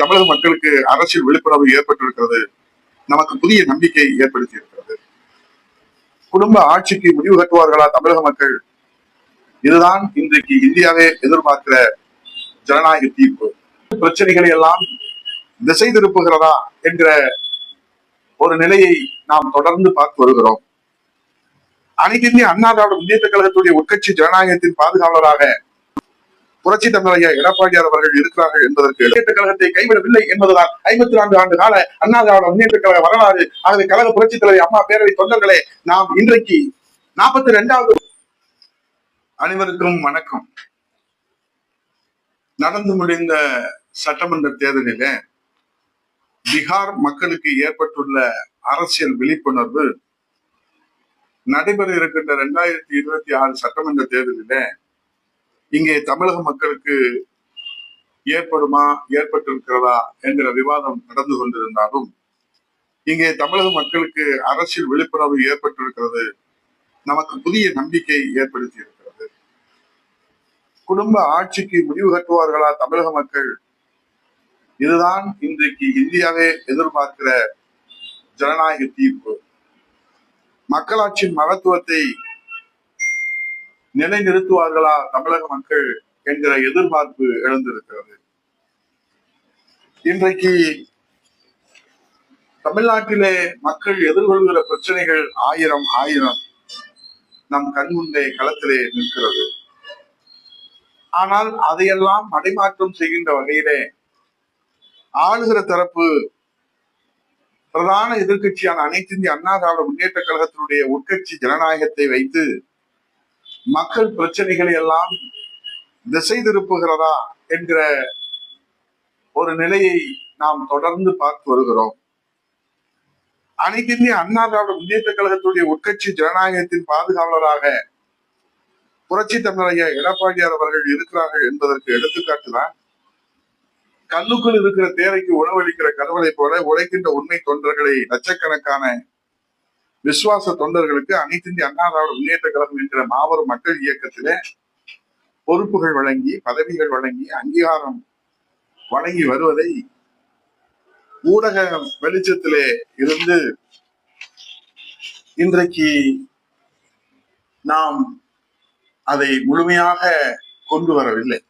தமிழக மக்களுக்கு அரசியல் விழிப்புணர்வு ஏற்பட்டிருக்கிறது. நமக்கு புதிய நம்பிக்கை ஏற்படுத்தி இருக்கிறது குடும்ப ஆட்சிக்கு முடிவு கட்டுவார்களா தமிழக மக்கள்? இதுதான் இன்றைக்கு இந்தியாவே எதிர்பார்க்கிற ஜனநாயக தீர்ப்பு. பிரச்சனைகளை எல்லாம் திசை திருப்புகிறதா என்கிற ஒரு நிலையை நாம் தொடர்ந்து பார்த்து வருகிறோம். அனைத்து இந்திய அண்ணா திராவிட முன்னேற்ற கழகத்துடைய உட்கட்சி ஜனநாயகத்தின் பாதுகாவலராக புரட்சி தமிழைய எடப்பாடியார் அவர்கள் இருக்கிறார்கள் என்பதற்கு முன்னேற்ற கழகத்தை கைவிடவில்லை என்பதுதான் ஐம்பத்தி நான்கு ஆண்டு கால அண்ணா திராவிட முன்னேற்ற கழக வரலாறு. ஆகவே கழக புரட்சி தலைவர் அம்மா பேரவை தொண்டர்களே நாம் இன்றைக்கு நாற்பத்தி ரெண்டாவது அனைவருக்கும் வணக்கம். நடந்து முடிந்த சட்டமன்ற தேர்தலிலே பீகார் மக்களுக்கு ஏற்பட்டுள்ள அரசியல் விழிப்புணர்வு நடைபெற இருக்கின்ற இரண்டாயிரத்தி இருபத்தி ஆறு சட்டமன்ற தேர்தலில இங்கே தமிழக மக்களுக்கு ஏற்படுமா ஏற்பட்டிருக்கிறதா என்கிற விவாதம் நடந்து கொண்டிருந்தாலும் இங்கே தமிழக மக்களுக்கு அரசியல் விழிப்புணர்வு ஏற்பட்டிருக்கிறது நமக்கு புதிய நம்பிக்கை ஏற்படுத்தி இருக்கிறது குடும்ப ஆட்சிக்கு முடிவு கட்டுவார்களா தமிழக மக்கள்? இதுதான் இன்றைக்கு இந்தியாவே எதிர்பார்க்கிற ஜனநாயக தீர்ப்பு. மக்களாட்சியின் மகத்துவத்தை நிலைநிறுத்துவார்களா தமிழக மக்கள் என்கிற எதிர்பார்ப்பு எழுந்திருக்கிறது. இன்றைக்கு தமிழ்நாட்டிலே மக்கள் எதிர்கொள்கிற பிரச்சனைகள் ஆயிரம் ஆயிரம் நம் கண்முன்னே களத்திலே நிற்கிறது. ஆனால் அதையெல்லாம் மடைமாற்றம் செய்கின்ற வகையிலே ஆளுகிற தரப்பு பிரதான எதிர்கட்சியான அனைத்து இந்திய அண்ணா திராவிட முன்னேற்ற கழகத்தினுடைய உட்கட்சி ஜனநாயகத்தை வைத்து மக்கள் பிரச்சனைகளை எல்லாம் திசை திருப்புகிறதா என்கிற ஒரு நிலையை நாம் தொடர்ந்து பார்த்து வருகிறோம். அனைத்து இந்திய அண்ணா திராவிட முன்னேற்ற கழகத்துடைய உட்கட்சி ஜனநாயகத்தின் பாதுகாவலராக புரட்சி தமிழைய எடப்பாடியார் அவர்கள் இருக்கிறார்கள் என்பதற்கு எடுத்துக்காட்டுதான் கல்லுக்குள் இருக்கிற தேரைக்கு உணவளிக்கிற கடவுளை போல உழைக்கின்ற உண்மை தொண்டர்களை லட்சக்கணக்கான விசுவாச தொண்டர்களுக்கு அனைத்திந்திய அண்ணா திராவிட முன்னேற்ற கழகம் என்கிற மாபெரும் மக்கள் இயக்கத்திலே பொறுப்புகள் வழங்கி பதவிகள் வழங்கி அங்கீகாரம் வழங்கி வருவதை ஊடக வெளிச்சத்திலே இருந்து இன்றைக்கு நாம் அதை முழுமையாக கொண்டு வரவில்லை.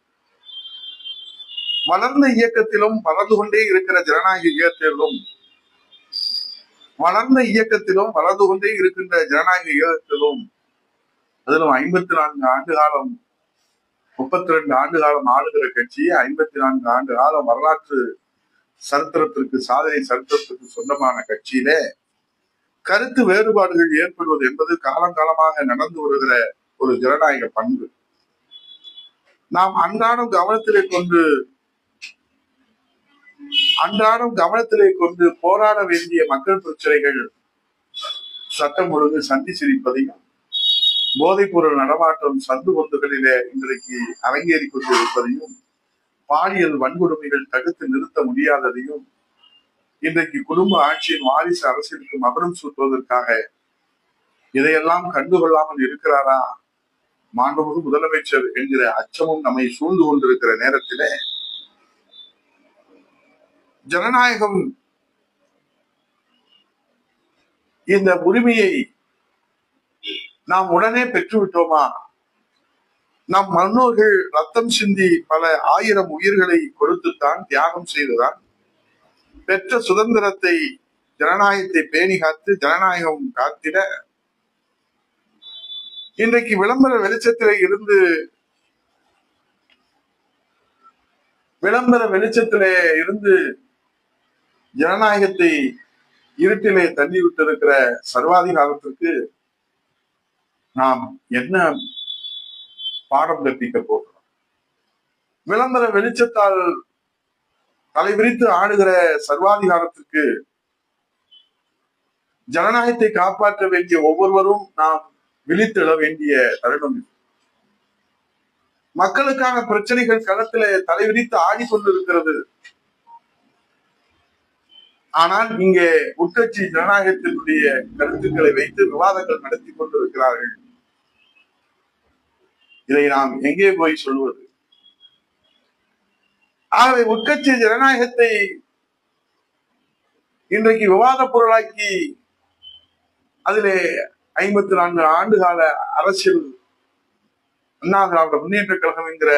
வளர்ந்த இயக்கத்திலும் வளர்ந்து கொண்டே இருக்கிற ஜனநாயக இயக்கத்திலும் வளர்ந்த இயக்கத்திலும் வளர்ந்து கொண்டே இருக்கின்ற ஜனநாயக இயக்கத்திலும் அதிலும் ஐம்பத்தி நான்கு ஆண்டு காலம் முப்பத்தி ரெண்டு ஆண்டு காலம் ஆளுகிற கட்சி ஐம்பத்தி நான்கு ஆண்டு காலம் வரலாற்று சரித்திரத்திற்கு சாதனை சரித்திரத்திற்கு சொந்தமான கட்சியிலே கருத்து வேறுபாடுகள் ஏற்படுவது என்பது காலங்காலமாக நடந்து வருகிற ஒரு ஜனநாயக பண்பு. நாம் அன்றாடம் கவனத்திலே கொண்டு அன்றாடம் கவனத்திலே கொண்டு போராட வேண்டிய மக்கள் பிரச்சனைகள். சட்டம் ஒழுங்கு சந்தி சிரிப்பதையும் போதைப்பொருள் நடமாட்டம் சந்து பொந்துகளிலே இன்றைக்கு அரங்கேறி கொண்டிருப்பதையும் பாலியல் வன்கொடுமைகள் தடுத்து நிறுத்த முடியாததையும் இன்றைக்கு குடும்ப ஆட்சியின் வாரிசு அரசியலுக்கு மகரம் சூட்டுவதற்காக இதையெல்லாம் கண்டுகொள்ளாமல் இருக்கிறாரா? மாண்புமிகு முதலமைச்சர் என்கிற அச்சமும் நம்மை சூழ்ந்து கொண்டிருக்கிற நேரத்திலே ஜனநாயகம் இந்த உரிமையை நாம் உடனே பெற்றுவிட்டோமா? நம் மன்னோர்கள் ரத்தம் சிந்தி பல ஆயிரம் உயிர்களை கொடுத்துத்தான் தியாகம் செய்துதான் பெற்ற சுதந்திரத்தை ஜனநாயகத்தை பேணி காத்து ஜனநாயகம் காத்திட இன்றைக்கு விளம்பர வெளிச்சத்திலே இருந்து விளம்பர வெளிச்சத்திலே இருந்து ஜனநாயகத்தை இருட்டிலே தள்ளி விட்டிருக்கிற சர்வாதிகாரத்திற்கு நாம் என்ன பாடம் கற்பிக்க போகிறோம் விளம்பர வெளிச்சத்தால் தலைவிரித்து ஆடுகிற சர்வாதிகாரத்திற்கு ஜனநாயகத்தை காப்பாற்ற வேண்டிய ஒவ்வொருவரும் நாம் விழித்தெழ வேண்டிய தருணம் இது. மக்களுக்கான பிரச்சனைகள் களத்திலே தலைவிரித்து ஆடிக்கொண்டிருக்கிறது ஆனால் இங்கே உட்கட்சி ஜனநாயகத்தினுடைய கருத்துக்களை வைத்து விவாதங்கள் நடத்தி கொண்டிருக்கிறார்கள். இதை நாம் எங்கே போய் சொல்வது? ஆகவே உட்கட்சி ஜனநாயகத்தை இன்றைக்கு விவாத பொருளாக்கி அதிலே ஐம்பத்தி நான்கு ஆண்டு கால அரசியல் அண்ணா திராவிட முன்னேற்ற கழகம் என்கிற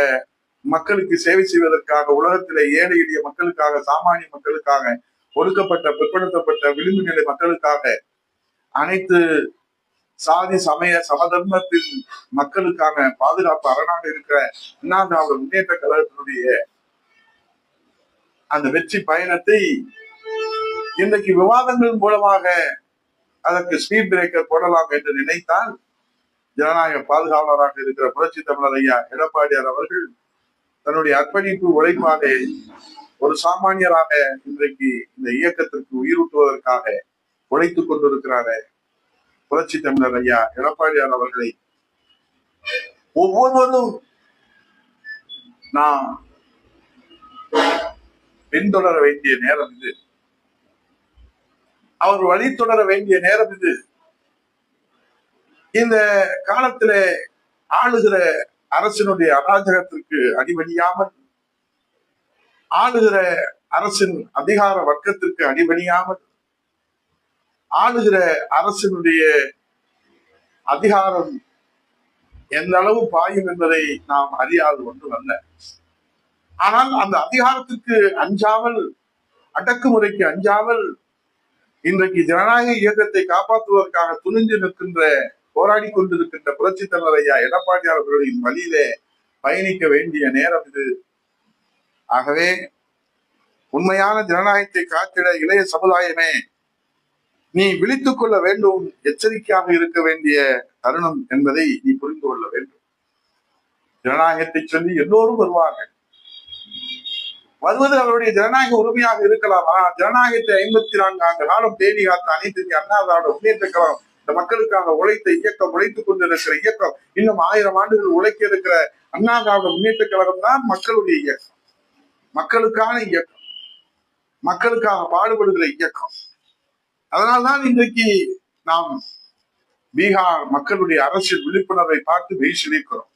மக்களுக்கு சேவை செய்வதற்காக உலகத்திலே ஏழை எளிய மக்களுக்காக சாமானிய மக்களுக்காக ஒடுக்கப்பட்ட பிற்படுத்தப்பட்ட விளிம்பு நிலை மக்களுக்காக அனைத்து சாதி சமய சமதர்மத்தின் மக்களுக்கான பாதுகாப்பு அரணாக இருக்கிற அண்ணா திராவிட முன்னேற்ற கழகத்தினுடைய அந்த வெற்றி பயணத்தை இன்றைக்கு விவாதங்கள் மூலமாக அதற்கு ஸ்பீட் பிரேக்கர் போடலாம் என்று நினைத்தால் ஜனநாயக பாதுகாவலராக இருக்கிற புரட்சி தமிழர் ஐயா எடப்பாடியார் அவர்கள் தன்னுடைய அர்ப்பணிப்பு உழைப்பாக ஒரு சாமானியராக இன்றைக்கு இந்த இயக்கத்திற்கு உயிரூட்டுவதற்காக உழைத்துக் கொண்டிருக்கிறார புரட்சி தமிழர் ஐயா எடப்பாடியார் அவர்களை. ஒவ்வொருவரும் நாம் பின்தொடர வேண்டிய நேரம் இது. அவர் வழி தொடர வேண்டிய நேரம் இது. இந்த காலத்துல ஆளுகிற அரசினுடைய அராஜகத்திற்கு அடிபணியாமல் ஆளுகிற அரசின் அதிகார வர்க்கத்திற்கு அடிபணியாமல் ஆளுகிற அரசினுடைய அதிகாரம் எந்த அளவு பாயும் என்பதை நாம் அறியாது ஒன்று வந்த ஆனால் அந்த அதிகாரத்திற்கு அஞ்சாமல் அடக்குமுறைக்கு அஞ்சாமல் இன்றைக்கு ஜனநாயக இயக்கத்தை காப்பாற்றுவதற்காக துணிஞ்சு நிற்கின்ற போராடி கொண்டிருக்கின்ற புரட்சி தலைவர் ஐயா எடப்பாடியார் அவர்களின் வழியிலே பயணிக்க வேண்டிய நேரம் இது. ஆகவே உண்மையான ஜனநாயகத்தை காத்திட இளைய சமுதாயமே நீ விழித்துக் கொள்ள வேண்டும் எச்சரிக்கையாக இருக்க வேண்டிய தருணம் என்பதை நீ புரிந்து கொள்ள வேண்டும். ஜனநாயகத்தை சொல்லி எல்லோரும் வருவார்கள். வருவது அவருடைய ஜனநாயக உரிமையாக இருக்கலாம். ஆனால் ஜனநாயகத்தை ஐம்பத்தி நான்கு ஆண்டு காலம் தேடி காத்த அனைத்து அண்ணாதாரோட அண்ணா முன்னேற்ற கழகம் இந்த மக்களுக்காக உழைத்த இயக்கம் உழைத்துக் கொண்டிருக்கிற இயக்கம் இன்னும் ஆயிரம் ஆண்டுகள் உழைக்க இருக்கிற அண்ணா திராவிட முன்னேற்ற கழகம் தான் மக்களுடைய இயக்கம். மக்களுக்கான இயக்கம். மக்களுக்காக பாடுபடுகிற இயக்கம். அதனால்தான் இன்றைக்கு நாம் பீகார் மக்களுடைய அரசியல் விழிப்புணர்வை பார்த்து வெயிசிலிருக்கிறோம்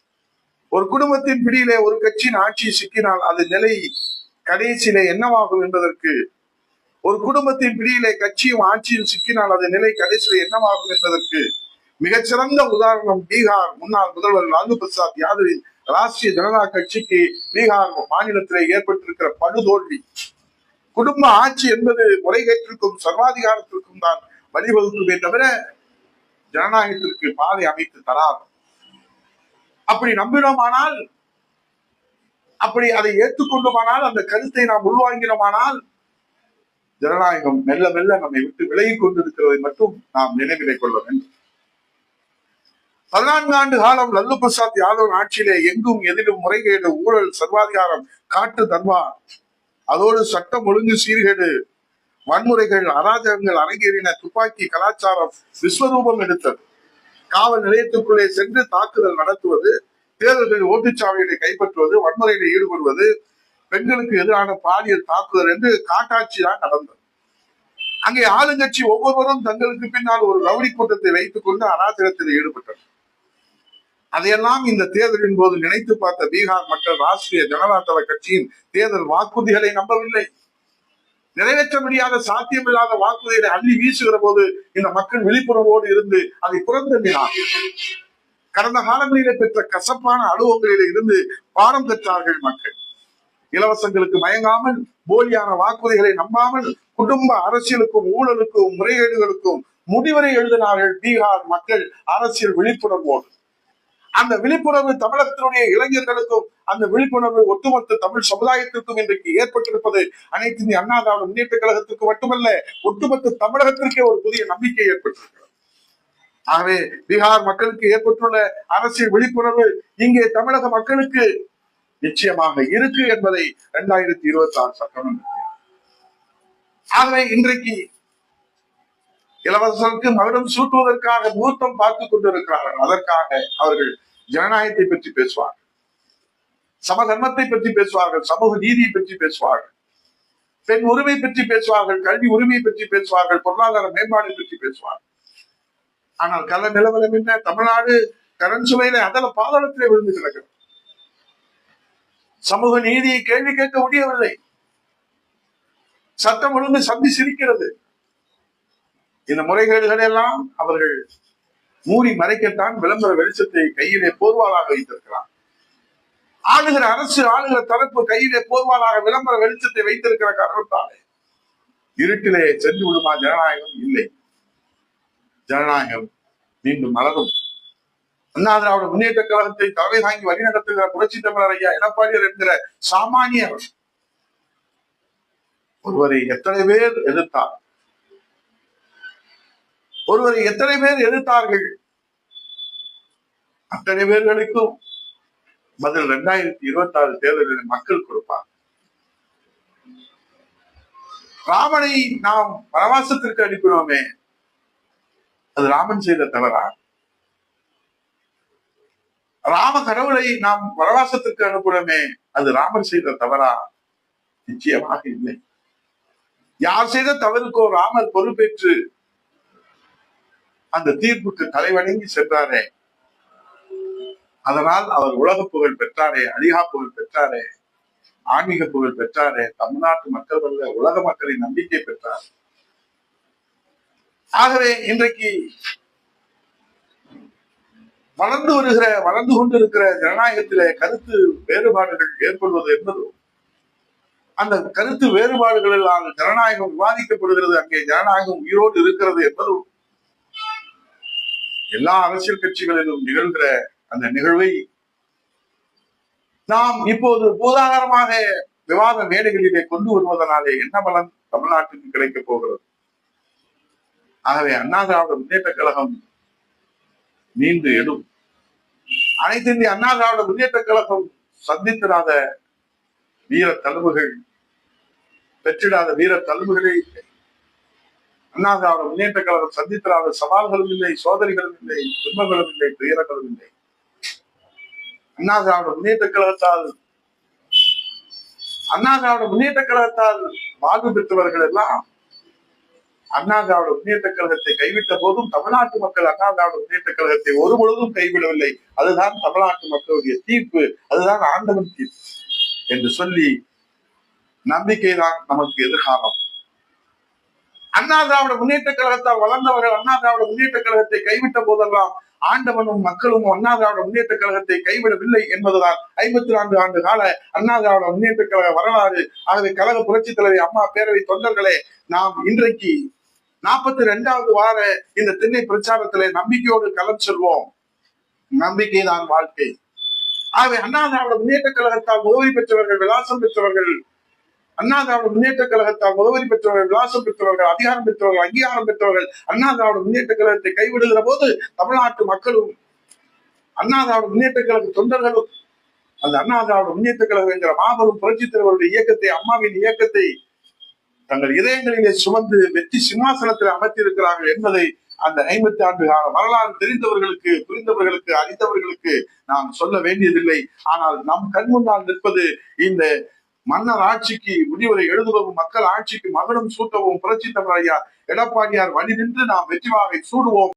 ஒரு குடும்பத்தின் பிடியிலே ஒரு கட்சியின் ஆட்சி சிக்கினால் அது நிலை கடைசியிலே என்னவாகும் என்பதற்கு ஒரு குடும்பத்தின் பிடியிலே கட்சியும் ஆட்சியும் சிக்கினால் அது நிலை கடைசியிலே என்னவாகும் என்பதற்கு மிகச்சிறந்த உதாரணம் பீகார் முன்னாள் முதல்வர் லாலு பிரசாத் யாதவின் ராஷ்டிரிய ஜனதா கட்சிக்கு பீகார் மாநிலத்திலே ஏற்பட்டிருக்கிற படுதோல்வி. குடும்ப ஆட்சி என்பது முறைகேட்டிற்கும் சர்வாதிகாரத்திற்கும் தான் வழிவகுக்குமே தவிர ஜனநாயகத்திற்கு பாதை அமைத்து தராது. அப்படி நம்பினோமானால் அப்படி அதை ஏற்றுக்கொண்டோமானால் அந்த கருத்தை நாம் உள்வாங்கினோமானால் ஜனநாயகம் மெல்ல மெல்ல நம்மை விட்டு விலகிக் கொண்டிருக்கிறதை மட்டும் நாம் நினைவிலை கொள்ள வேண்டும். பதினான்கு ஆண்டு காலம் லல்லு பிரசாத் யாதவ் ஆட்சியிலே எங்கும் எதிலும் முறைகேடு ஊழல் சர்வாதிகாரம் காட்டு தன்வா அதோடு சட்டம் ஒழுங்கு சீர்கேடு வன்முறைகள் அராஜகங்கள் அரங்கேறின துப்பாக்கி கலாச்சாரம் விஸ்வரூபம் எடுத்தது. காவல் நிலையத்துக்குள்ளே சென்று தாக்குதல் நடத்துவது தேர்தல்களில் ஓட்டுச்சாவடிகளை கைப்பற்றுவது வன்முறையில் ஈடுபடுவது பெண்களுக்கு எதிரான பாலியல் தாக்குதல் என்று காட்டாட்சி தான் நடந்தது. அங்கே ஆளுங்கட்சி ஒவ்வொருவரும் தங்களுக்கு பின்னால் ஒரு ரவுடி கூட்டத்தை வைத்துக் கொண்டு அராஜகத்தில் ஈடுபட்டனர். அதையெல்லாம் இந்த தேர்தலின் போது நினைத்து பார்த்த பீகார் மக்கள் ராஷ்டிரிய ஜனதா தள கட்சியின் தேர்தல் வாக்குறுதிகளை நம்பவில்லை. நிறைவேற்ற முடியாத சாத்தியமில்லாத வாக்குறுதிகளை அள்ளி வீசுகிற போது இந்த மக்கள் விழிப்புணர்வோடு இருந்து அதை புறந்தள்ளினார் கடந்த காலங்களிலே பெற்ற கசப்பான அனுபவங்களிலே இருந்து பாடம் பெற்றார்கள் மக்கள். இலவசங்களுக்கு மயங்காமல் போலியான வாக்குறுதிகளை நம்பாமல் குடும்ப அரசியலுக்கும் ஊழலுக்கும் முறைகேடுகளுக்கும் முடிவரை எழுதினார்கள் பீகார் மக்கள் அரசியல் விழிப்புணர்வோடு. அந்த விழிப்புணர்வு தமிழகத்தினுடைய இளைஞர்களுக்கும் அந்த விழிப்புணர்வு ஒட்டுமொத்த தமிழ் சமுதாயத்திற்கும் இன்றைக்கு ஏற்பட்டிருப்பது அனைத்து இந்திய அண்ணா திராவிட முன்னேற்ற கழகத்திற்கு மட்டுமல்ல ஒட்டுமொத்த தமிழகத்திற்கே ஒரு புதிய நம்பிக்கை ஏற்பட்டிருக்கிறது ஆகவே பீகார் மக்களுக்கு ஏற்பட்டுள்ள அரசியல் விழிப்புணர்வு இங்கே தமிழக மக்களுக்கு நிச்சயமாக இருக்கு என்பதை இரண்டாயிரத்தி இருபத்தி ஆறு சட்டமன்ற ஆகவே இன்றைக்கு இளவரசருக்கு மகுடம் சூட்டுவதற்காக முகூர்த்தம் பார்த்துக் கொண்டிருக்கிறார்கள். அதற்காக அவர்கள் ஜனநாயகத்தை பற்றி பேசுவார்கள். சமதர்மத்தை பற்றி பேசுவார்கள். சமூக நீதியை பற்றி பேசுவார்கள். பெண் உரிமை பற்றி பேசுவார்கள். கல்வி உரிமை பற்றி பேசுவார்கள். பொருளாதார மேம்பாடு பற்றி பேசுவார்கள். ஆனால் கல நிலவரம் என்ன? தமிழ்நாடு கரண் சுவையில அதல பாதாளத்திலே விழுந்து கிடக்கிறது. சமூக நீதியை கேள்வி கேட்க முடியவில்லை. சட்டம் ஒழுங்கு சந்தி சிரிக்கிறது. இந்த முறைகேடுகளெல்லாம் அவர்கள் மூடி மறைக்கத்தான் விளம்பர வெளிச்சத்தை கையிலே போர்வாளாக வைத்திருக்கிறார் ஆளுகிற அரசு ஆளுகிற தரப்பு கையிலே போர்வாளாக விளம்பர வெளிச்சத்தை வைத்திருக்கிற காரணத்தாலே இருட்டிலே சென்று விடுமா ஜனநாயகம்? இல்லை. ஜனநாயகம் மீண்டும் மலரும். அண்ணா திராவிட முன்னேற்ற கழகத்தை தலைமை தாங்கி வழிநடத்துகிற புரட்சி தமிழர் ஐயா எடப்பாடியர் என்கிற சாமானியர் ஒருவரை எத்தனை பேர் எதிர்த்தார்? ஒருவரை எத்தனை பேர் எதிர்த்தார்கள் அத்தனை பேர்களுக்கும் பதில் இரண்டாயிரத்தி இருபத்தி ஆறு தேர்தலில் மக்கள் கொடுப்பார் ராமனை நாம் வனவாசத்திற்கு அனுப்பினோமே. அது ராமன் செய்த தவறா? ராம கடவுளை நாம் வனவாசத்திற்கு அனுப்புறோமே அது ராமர் செய்த தவறா? நிச்சயமாக இல்லை. யார் செய்த தவறுக்கோ ராமர் பொறுப்பேற்று அந்த தீர்ப்புக்கு தலைவணங்கி சென்றாரே. அதனால் அவர் உலக புகழ் பெற்றாரே அதிகா புகழ் பெற்றாரே ஆன்மீக புகழ் பெற்றாரே தமிழ்நாட்டு மக்கள் வல்ல உலக மக்களின் நம்பிக்கை பெற்றார். ஆகவே இன்றைக்கு வளர்ந்து வருகிற வளர்ந்து கொண்டிருக்கிற ஜனநாயகத்திலே கருத்து வேறுபாடுகள் ஏற்படுவது என்பதும் அந்த கருத்து வேறுபாடுகளில் ஜனநாயகம் விவாதிக்கப்படுகிறது அங்கே ஜனநாயகம் உயிரோடு இருக்கிறது என்பதும் எல்லா அரசியல் கட்சிகளிலும் நிகழ்கிற அந்த நிகழ்வை நாம் இப்போது பூதாகரமாக விவாத மேடைகளிலே கொண்டு வருவதனாலே என்ன பலன் தமிழ்நாட்டுக்கு கிடைக்கப் போகிறது? ஆகவே அண்ணா திராவிட முன்னேற்ற கழகம் மீண்டு எடும் அனைத்து இந்திய அண்ணா திராவிட முன்னேற்ற கழகம் சந்தித்திராத வீர தழுவுகள் பெற்றிடாத வீர தழுவுகளை அண்ணா திராவிட முன்னேற்ற கழகம் சந்தித்திராத சவால்களும் இல்லை சோதனைகளும் இல்லை துன்பங்களும் இல்லை துயரங்களும் இல்லை. அண்ணா திராவிட முன்னேற்ற கழகத்தால் அண்ணா திராவிட முன்னேற்ற கழகத்தால் வாழ்வு பெற்றவர்கள் எல்லாம் அண்ணா திராவிட முன்னேற்ற கழகத்தை கைவிட்ட போதும் தமிழ்நாட்டு மக்கள் அண்ணா திராவிட முன்னேற்ற கழகத்தை ஒரு பொழுதும் கைவிடவில்லை. அதுதான் தமிழ்நாட்டு மக்களுடைய தீர்ப்பு அதுதான் ஆண்டவன் தீர்ப்பு என்று சொல்லி நம்பிக்கைதான் நமக்கு எதிர்காலம். அண்ணா திராவிட முன்னேற்ற கழகத்தால் வளர்ந்தவர்கள் அண்ணா திராவிட முன்னேற்ற கழகத்தை கைவிட்ட போதெல்லாம் ஆண்டவனும் மக்களும் அண்ணா திராவிட முன்னேற்ற கழகத்தை கைவிடவில்லை என்பதுதான் ஐம்பத்தி நான்கு ஆண்டு கால அண்ணா திராவிட முன்னேற்ற கழக வரலாறு. ஆகவே கழக புரட்சி தலைவர் அம்மா பேரவை தொண்டர்களே நாம் இன்றைக்கு நாற்பத்தி ரெண்டாவது வார இந்த திண்ணை பிரச்சாரத்திலே நம்பிக்கையோடு களம் செல்வோம் நம்பிக்கை தான் வாழ்க்கை. ஆகவே அண்ணா திராவிட முன்னேற்ற கழகத்தால் உதவி பெற்றவர்கள் விலாசம் பெற்றவர்கள் அண்ணா திராவிட முன்னேற்ற கழகத்தால் உதவி பெற்றவர்கள் விலாசம் பெற்றவர்கள் அதிகாரம் பெற்றவர்கள் அங்கீகாரம் பெற்றவர்கள் அண்ணா திராவிட முன்னேற்ற கழகத்தை கைவிடுகிற போது தமிழ்நாட்டு மக்களும் அண்ணா திராவிட முன்னேற்ற கழக தொண்டர்களும் அந்த அண்ணா திராவிட முன்னேற்ற கழகம் என்கிற மாபெரும் புரட்சி தலைவருடைய இயக்கத்தை அம்மாவின் இயக்கத்தை தங்கள் இதயங்களிலே சுமந்து வெற்றி சிம்மாசனத்தில் அமர்த்தியிருக்கிறார்கள் என்பதை அந்த ஐம்பத்தி ஆண்டு கால வரலாறு தெரிந்தவர்களுக்கு புரிந்தவர்களுக்கு அறிந்தவர்களுக்கு நாம் சொல்ல வேண்டியதில்லை. ஆனால் நம் கண் முன்னால் நிற்பது இந்த மன்னர் ஆட்சிக்கு முடிவுரை எழுதுவதும் மக்கள் ஆட்சிக்கு மகனும் சூட்டவும் புரட்சி தமிழ் ஐயா எடப்பாடியார் வழி நின்று நாம் வெற்றி வாகை சூடுவோம்.